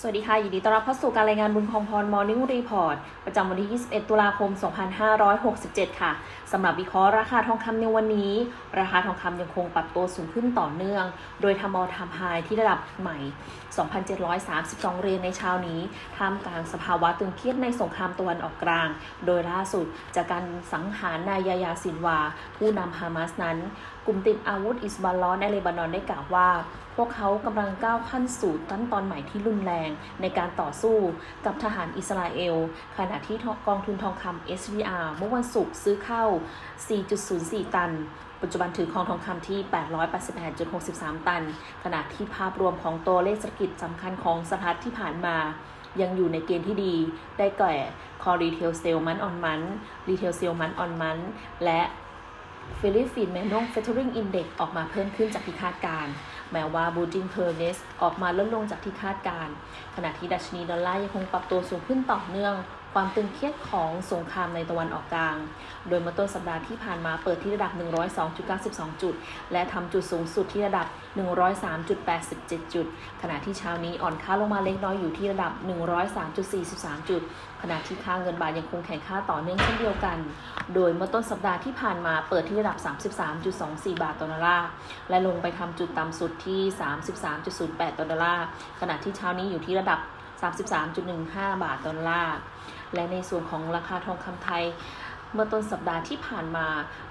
สวัสดีค่ะ ยินดีต้อนรับเข้าสู่การรายงานบุญคองพร Morning Report ประจำวันที่ 21 ตุลาคม 2567 ค่ะสำหรับวิเคราะห์ราคาทองคำในวันนี้ ราคาทองคำยังคงปรับตัวสูงขึ้นต่อเนื่อง โดยทำออทำไฮที่ระดับใหม่ 2,732 เหรียญในเช้านี้ท่ามกลางสภาวะตึงเครียดในสงครามตะวันออกกลาง โดยล่าสุดจากการสังหารนายยายาซินวา ผู้นำฮามาสนั้น กลุ่มติดอาวุธอิสบาลลอในเลบานอนได้กล่าวว่า พวกเขากำลังก้าวขั้นสู่ขั้นตอนใหม่ที่รุนแรงในการต่อสู้กับทหารอิสราเอล ขณะที่กองทุนทองคำ SVR เมื่อวันศุกร์ซื้อเข้า 4.04 ตัน ปัจจุบันถือครองทองคำที่ 888.63 ตัน ขณะที่ภาพรวมของตัวเลขเศรษฐกิจสำคัญของสหรัฐที่ผ่านมายังอยู่ในเกณฑ์ที่ดี ได้แก่ Core Retail Sale Month on Month Retail Sale Month on Month และฟิลิปปินส์แมนนงเฟเทอริงอินเด็กออกมาเพิ่มขึ้นจากที่คาดการณ์ แม้ว่าบูจิงเพอร์เนสออกมาลดลงจากที่คาดการณ์ขณะที่ดัชนีดอลลาร์ยังคงปรับตัวสูงขึ้นต่อเนื่อง ความตึงเครียดของสงครามในตะวันออกกลาง โดยเมื่อต้นสัปดาห์ที่ผ่านมาเปิดที่ระดับ 102.92 จุด และทำจุดสูงสุดที่ระดับ 103.87 จุด ขณะที่เช้านี้อ่อนค่าลงมาเล็กน้อยอยู่ที่ระดับ 103.43 จุด ขณะที่ค่าเงินบาทยังคงแข็งค่าต่อเนื่องเช่นเดียวกัน โดยเมื่อต้นสัปดาห์ที่ผ่านมาเปิดที่ระดับ 33.24 บาทต่อดอลลาร์ และลงไปทำจุดต่ำสุดที่ 33.08 ต่อดอลลาร์ ขณะที่เช้านี้อยู่ที่ระดับ 33.15 บาทต่อดอลลาร์ และในส่วนของราคาทองคำไทย เมื่อต้นสัปดาห์ที่ผ่านมา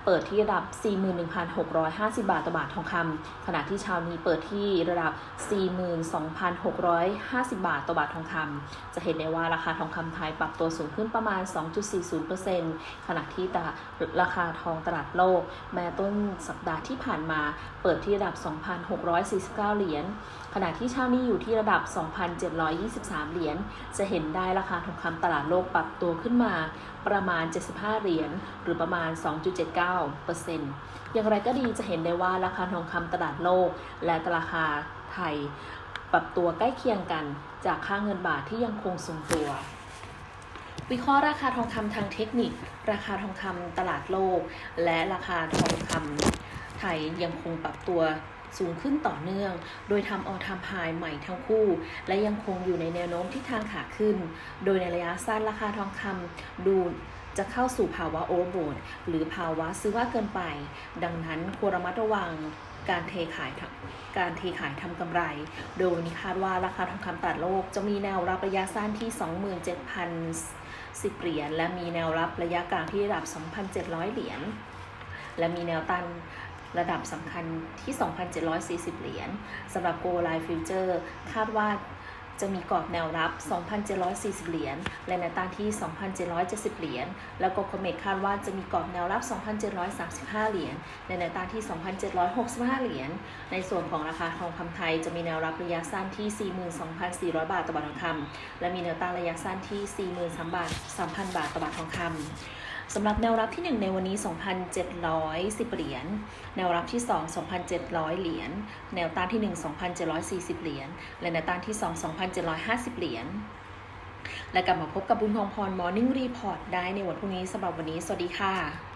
เปิดที่ระดับ 41,650 บาทต่อบาททองคำขณะที่เช้านี้เปิดที่ระดับ 42,650 บาทต่อบาททองคำจะเห็นได้ว่าราคาทองคำไทยปรับตัวสูงขึ้นประมาณ 2.40%ขณะที่ตลาดราคาทองตลาดโลก แม้ต้นสัปดาห์ที่ผ่านมาเปิดที่ระดับ 2,649 เหรียญขณะที่เช้านี้อยู่ที่ระดับ 2,723 เหรียญจะเห็นได้ราคาทองคำตลาดโลกปรับตัวขึ้นมาประมาณ 75 เหรียญหรือประมาณ 2.79%อย่างไรก็ดีจะเห็นได้ว่าราคาทองคำตลาดโลก และราคาไทย ปรับตัวใกล้เคียงกันจากค่าเงินบาทที่ยังคงทรงตัว วิเคราะห์ราคาทองคำทางเทคนิค ราคาทองคำตลาดโลก และราคาทองคำไทยยังคงปรับตัวสูงขึ้นต่อเนื่อง โดยทำออทำไฮใหม่ทั้งคู่ และยังคงอยู่ในแนวโน้มที่ทางขาขึ้น โดยในระยะสั้นราคาทองคำดู จะเข้าสู่ภาวะโอเวอร์โบดหรือภาวะซื้อว่าเกินไป ดังนั้นควรระมัดระวังการเทขายการเทขายทำกำไร โดยนี้คาดว่าราคาทองคำตลาดโลก จะมีแนวรับระยะสั้นที่ 27,010 เหรียญ และมีแนวรับระยะกลางที่ระดับ 2,700 เหรียญ และมีแนวต้านระดับสำคัญที่ 2,740 เหรียญสำหรับ Go Live Future คาดว่า จะมีกรอบแนวรับ 2,740 เหรียญ และแนวต้านที่ 2,770 เหรียญ แล้วก็คอมเมตคาดว่าจะมีกรอบแนวรับ 2,735 เหรียญ และแนวต้านที่ 2,765 เหรียญ ในส่วนของราคาทองคำไทยจะมีแนวรับระยะสั้นที่ 42,400 บาทต่อบาททองคำและมีแนวต้านระยะสั้นที่ 43,000 บาท3,000บาทต่อบาททองคำ สำหรับแนวรับที่ 1 ในวันนี้ 2,710 เหรียญ แนวรับที่ 2 2,700 เหรียญ แนวต้านที่ 1 2,740 เหรียญ และแนวต้านที่ 2 2,750 เหรียญ และกลับมาพบกับบุญทองพรมอร์นิ่งรีพอร์ตได้ในวันพรุ่งนี้สำหรับวันนี้ สวัสดีค่ะ